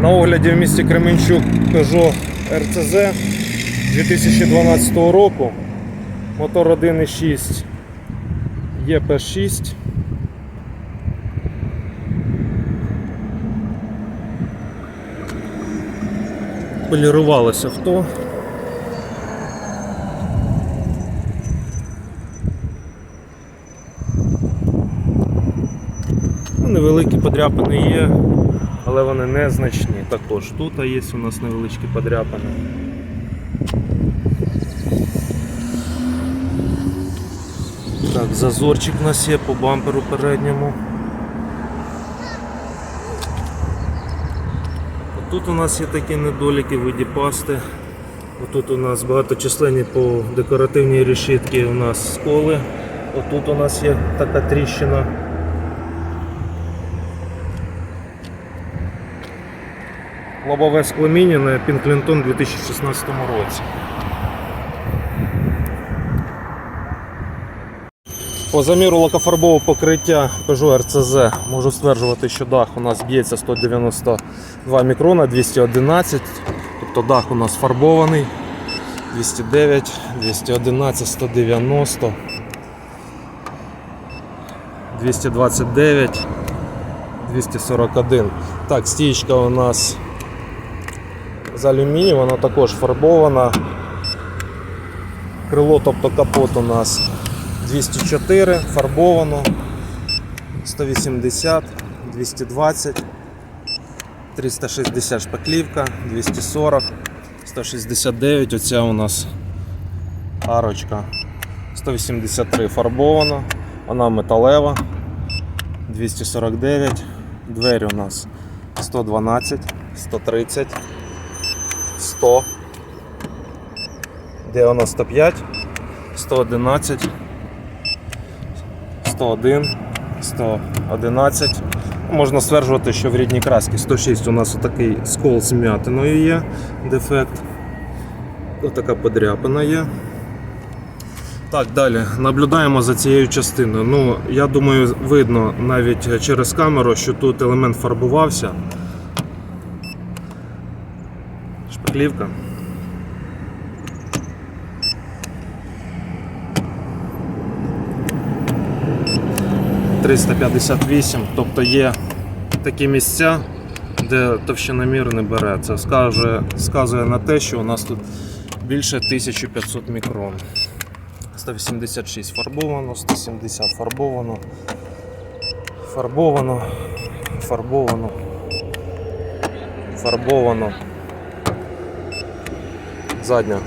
На огляді в місті Кременчук Peugeot RCZ 2012 року. Мотор 1.6 ЄП6. Полірувалося авто. Ну, Невеликі подряпини є, але вони незначні. Також тут є у нас невеличкі подряпини. Так, зазорчик у нас є по бамперу передньому. Тут у нас є такі недоліки в виді пасти. Тут у нас багаточисленні по декоративній решітці у нас сколи. Отут у нас є така тріщина. Лобове склеміння Пінклінтон у 2016 році. По заміру лакофарбового покриття Peugeot RCZ можу стверджувати, що дах у нас б'ється 192 мікрона, 211, тобто дах у нас фарбований 209, 211, 190, 229, 241. Так, стічка у нас з алюмінію, вона також фарбована. Крило, тобто капот у нас 204, фарбовано, 180, 220, 360 шпаклівка, 240, 169, оця у нас арочка, 183 фарбована, вона металева, 249, двері у нас 112, 130, 100, 95, 111, 101, 111. Можна стверджувати, що в рідній красці 106 у нас отакий скол з м'ятиною є, дефект. Отака подряпина є. Так, далі наблюдаємо за цією частиною. Ну, я думаю, видно навіть через камеру, що тут елемент фарбувався. Шпаклівка. – 358, тобто є такі місця, де товщиномір не бере. Це скаже, сказує на те, що у нас тут більше 1500 мікрон. 186 фарбовано, 170 фарбовано, фарбовано, фарбовано, фарбовано. Задня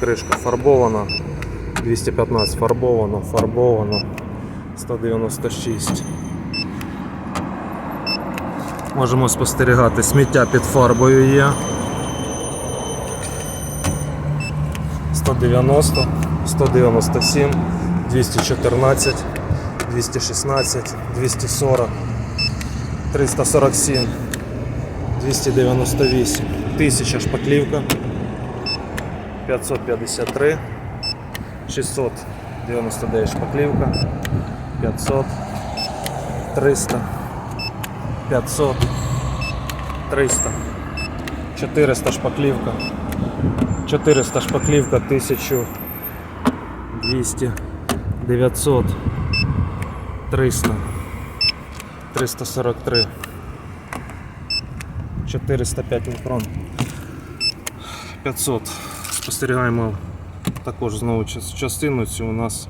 кришка фарбована, 215 фарбовано, фарбовано, 196. Можемо спостерігати, сміття під фарбою є. 190, 197, 214, 216, 240, 347, 298, 1000 шпаклівка, 553, 699 шпаклівка, 500, 300, 500, 300, 400 шпаклівка. 400 шпаклівка, 1200, 900, 300, 343, 405 мікрон, 500. Спостерігаємо також знову частину цю у нас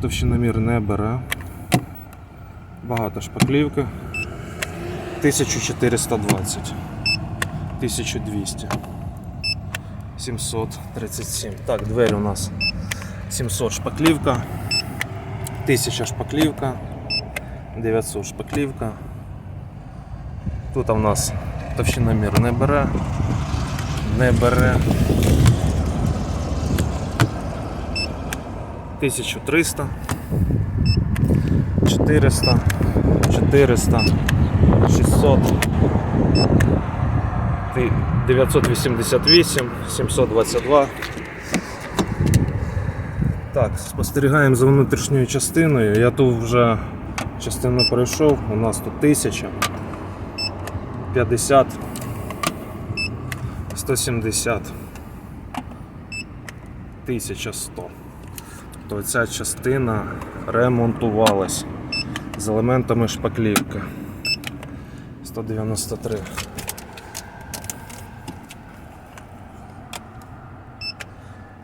товщиномір не бере. Багато шпаклівки. 1420, 1200. 737. Так, двері у нас 700 шпаклівка, 1000 шпаклівка, 900 шпаклівка. Тут у нас товщиномір не бере, не бере. 1300, 400, 400, 600. 988, 722. Так, спостерігаємо за внутрішньою частиною. Я тут вже частину пройшов, у нас тут 1000. 150, 170, 1100. То ця частина ремонтувалась з елементами шпаклівки. 193.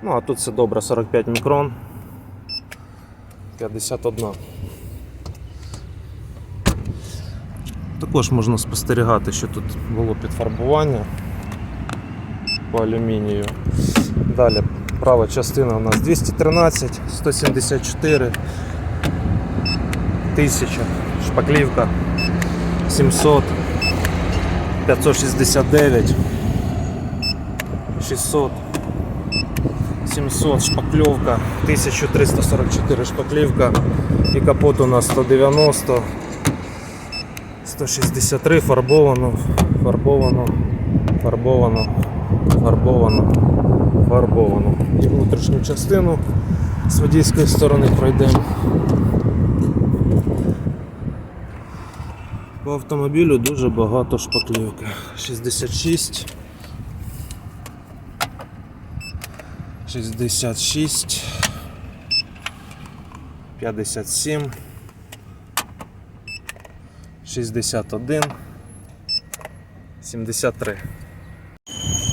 Ну, а тут все добре, 45 мікрон. 51. Також можна спостерігати, що тут було підфарбування по алюмінію. Далі права частина у нас 213, 174, 1000, шпаклівка 700, 569, 600, 700 шпакльовка, 1344 шпаклівка і капот у нас 190, 163 фарбовано, фарбовано, фарбовано, фарбовано, фарбовано. І внутрішню частину з водійської сторони пройдемо. По автомобілю дуже багато шпаклівки. 66. 66. 57. 61. 73.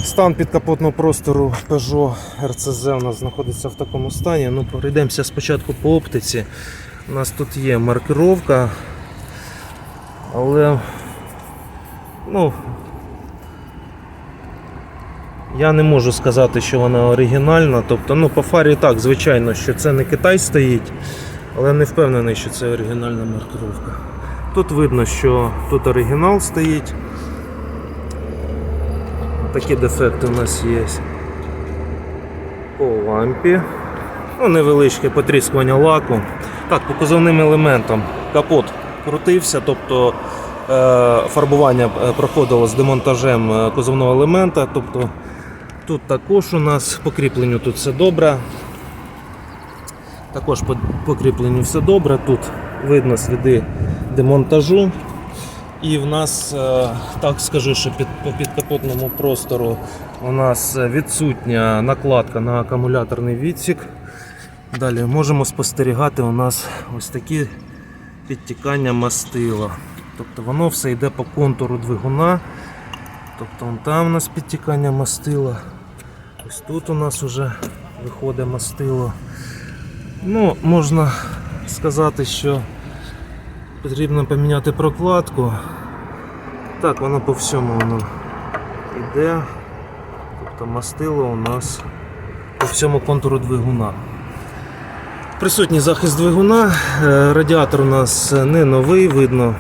Стан підкапотного простору Peugeot RCZ у нас знаходиться в такому стані. Ну, пройдемося спочатку по оптиці. У нас тут є маркировка, але ну, я не можу сказати, що вона оригінальна. Тобто, ну, по фарі так, звичайно, що це не Китай стоїть, але не впевнений, що це оригінальна маркировка. Тут видно, що тут оригінал стоїть. Такі дефекти у нас є. По лампі. Ну, невеличке потріскування лаку. Так, по кузовним елементам. Капот крутився, тобто е, фарбування е, проходило з демонтажем е, кузовного елемента. Тобто тут також у нас по кріпленню тут все добре. Також по кріпленню все добре. Тут видно сліди демонтажу. І в нас, е, так скажу, що під, по підкапотному простору у нас відсутня накладка на акумуляторний відсік. Далі можемо спостерігати у нас ось такі підтікання мастила. Тобто воно все йде по контуру двигуна. Тобто вон там у нас підтікання мастила. Ось тут у нас вже виходить мастило. Ну, можна сказати, що потрібно поміняти прокладку. Так, воно по всьому воно йде. Тобто мастило у нас по всьому контуру двигуна. Присутній захист двигуна, Е, радіатор у нас не новий, видно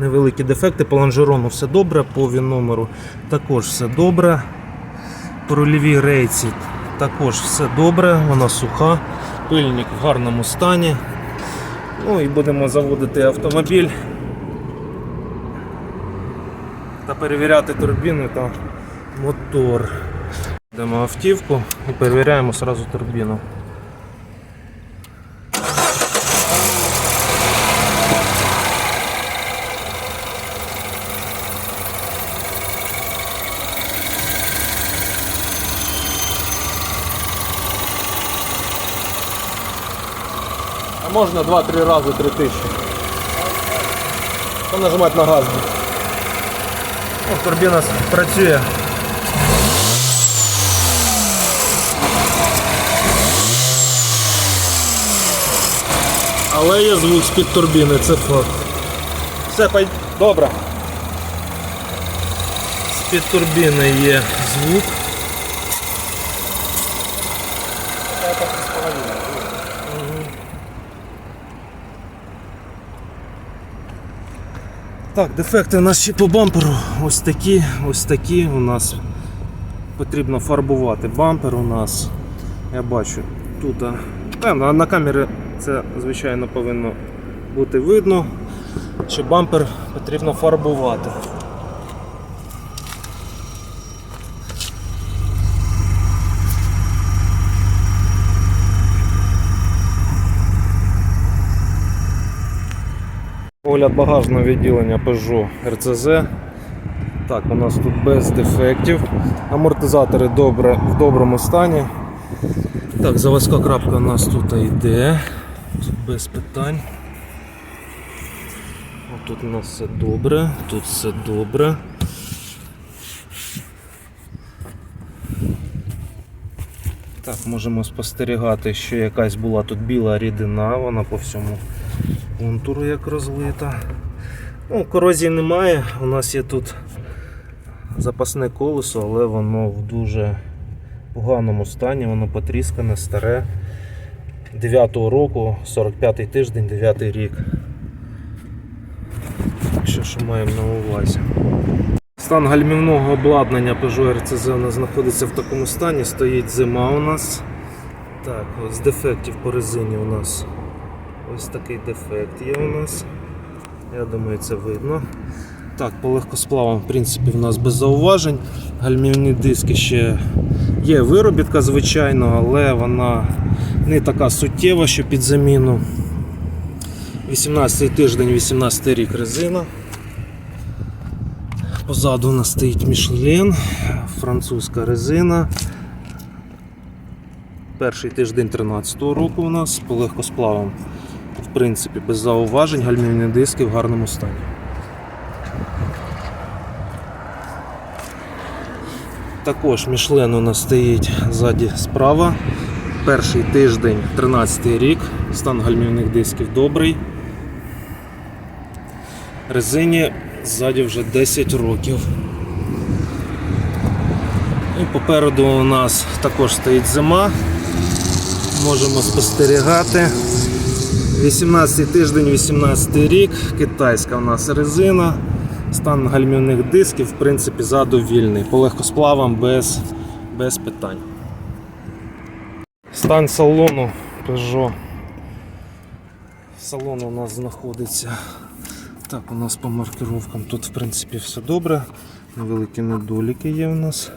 невеликі дефекти. По лонжерону все добре, по номеру також все добре. По рульовій рейці також все добре, вона суха, пильник в гарному стані. Ну і будемо заводити автомобіль та перевіряти турбіну та мотор. Йдемо автівку і перевіряємо одразу турбіну. А можна 2-3 рази 3 тисячі. Там нажимати на газ. О, турбіна працює. Але є звук з-під турбіни, це факт. Все, пой... добре. З-під турбіни є звук. Так, дефекти у нас ще по бамперу. Ось такі, ось такі у нас потрібно фарбувати. Бампер у нас, я бачу, тут а, на, камері це звичайно повинно бути видно, що бампер потрібно фарбувати. Огляд багажного відділення Peugeot RCZ Так, у нас тут без дефектів. Амортизатори добре, в доброму стані. Так, заводська крапка у нас тут йде. Тут без питань. Тут у нас все добре, тут все добре. Так, можемо спостерігати, що якась була тут біла рідина, вона по всьому контуру як розлита. Ну, корозії немає, у нас є тут запасне колесо, але воно в дуже поганому стані, воно потріскане, старе. 9-го року, 45-й тиждень, 9 й рік. Що, що маємо на увазі. Стан гальмівного обладнання Peugeot RCZ у нас знаходиться в такому стані, стоїть зима у нас. Так, з дефектів по резині у нас ось такий дефект є у нас. Я думаю, це видно. Так, по легкосплавам, в принципі, в нас без зауважень. Гальмівні диски ще є виробітка, звичайно, але вона не така суттєва, що під заміну. 18 тиждень, 18 рік резина. Позаду у нас стоїть Мішлен, французька резина. Перший тиждень 13-го року у нас по легкосплавам. В принципі, без зауважень, гальмівні диски в гарному стані. Також Мішлен у нас стоїть ззаді справа. Перший тиждень 13 рік, стан гальмівних дисків добрий. Резині ззаді вже 10 років. І попереду у нас також стоїть зима. Можемо спостерігати. 18 тиждень, 18 рік, китайська у нас резина. Стан гальмівних дисків, в принципі, ззаду вільний. По легкосплавам без, без питань. Стан салону Peugeot. Салон у нас знаходиться. Так, у нас по маркировкам тут в принципі все добре. Невеликі недоліки є у нас.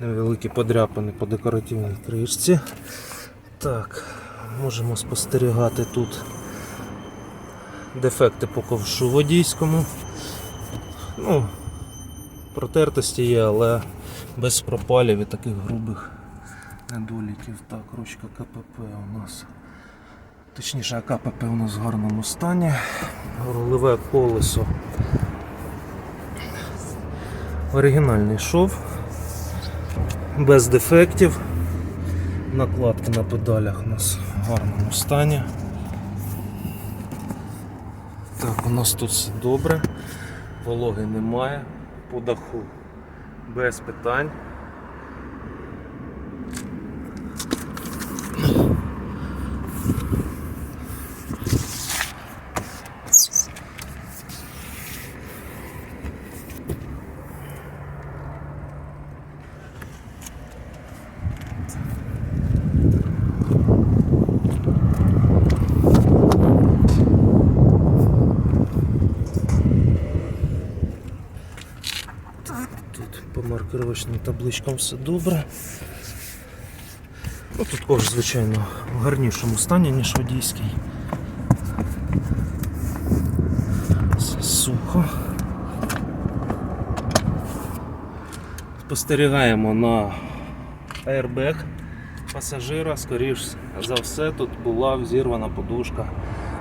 Невеликі подряпини по декоративній кришці. Так, можемо спостерігати тут дефекти по ковшу водійському. Ну, протертості є, але без пропалів і таких грубих недоліків. Так, ручка КПП у нас. Точніше, КПП у нас в гарному стані. Рулеве колесо. Оригінальний шов. Без дефектів. Накладки на педалях у нас в гарному стані. Так, у нас тут все добре. Вологи немає. По даху без питань. Тут по маркировочним табличкам все добре. Ну, тут кожен, звичайно, в гарнішому стані, ніж водійський. Все Сухо. Спостерігаємо на airbag пасажира, скоріш за все, тут була взірвана подушка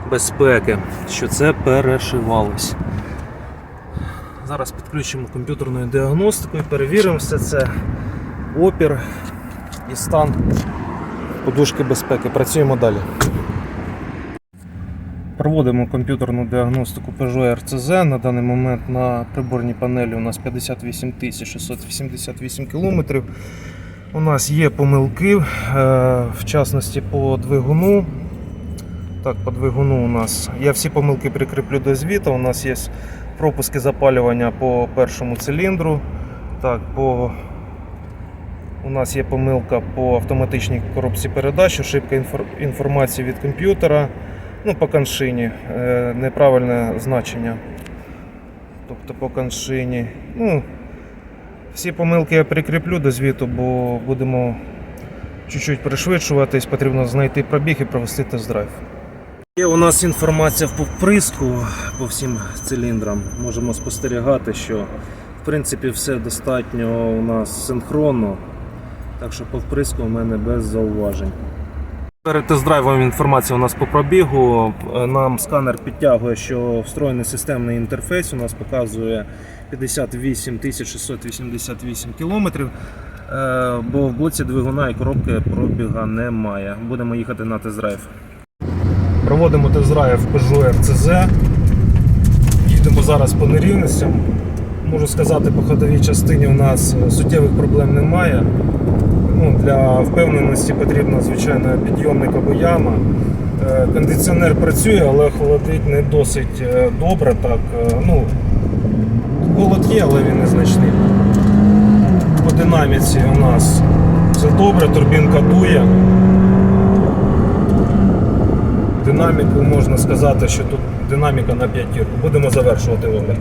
безпеки, що це перешивалось. Зараз підключимо комп'ютерну діагностику і перевіримо все це опір і стан подушки безпеки. Працюємо далі. Проводимо комп'ютерну діагностику Peugeot RCZ. На даний момент на приборній панелі у нас 58 688 км. У нас є помилки, е, в частності по двигуну. Так, по двигуну у нас. Я всі помилки прикріплю до звіту. У нас є пропуски запалювання по першому циліндру. Так, по... У нас є помилка по автоматичній коробці передач, ошибка інфор- інформації від комп'ютера. Ну, по коншині. Е, неправильне значення. Тобто по коншині. Ну, всі помилки я прикріплю до звіту, бо будемо чуть-чуть пришвидшуватись, потрібно знайти пробіг і провести тест-драйв. Є у нас інформація по вприску по всім циліндрам. Можемо спостерігати, що В принципі, все достатньо у нас синхронно, так що по вприску у мене без зауважень. Перед тест-драйвом інформація у нас по пробігу. Нам сканер підтягує, що встроєний системний інтерфейс у нас показує 58 688 кілометрів. Е, Бо в блоці двигуна і коробки пробіга немає. Будемо їхати на тест-драйв. Проводимо тест-драйв Peugeot RCZ. Їдемо зараз по нерівностям. Можу сказати, по ходовій частині у нас е, суттєвих проблем немає. Ну, для впевненості потрібна звичайно підйомник або яма. Е, Кондиціонер працює, але холодить не досить е, добре. Так, ну, холод є, але він незначний. По динаміці у нас все добре, турбінка дує. Динаміку можна сказати, що тут динаміка на п'ятірку. Будемо завершувати огляд.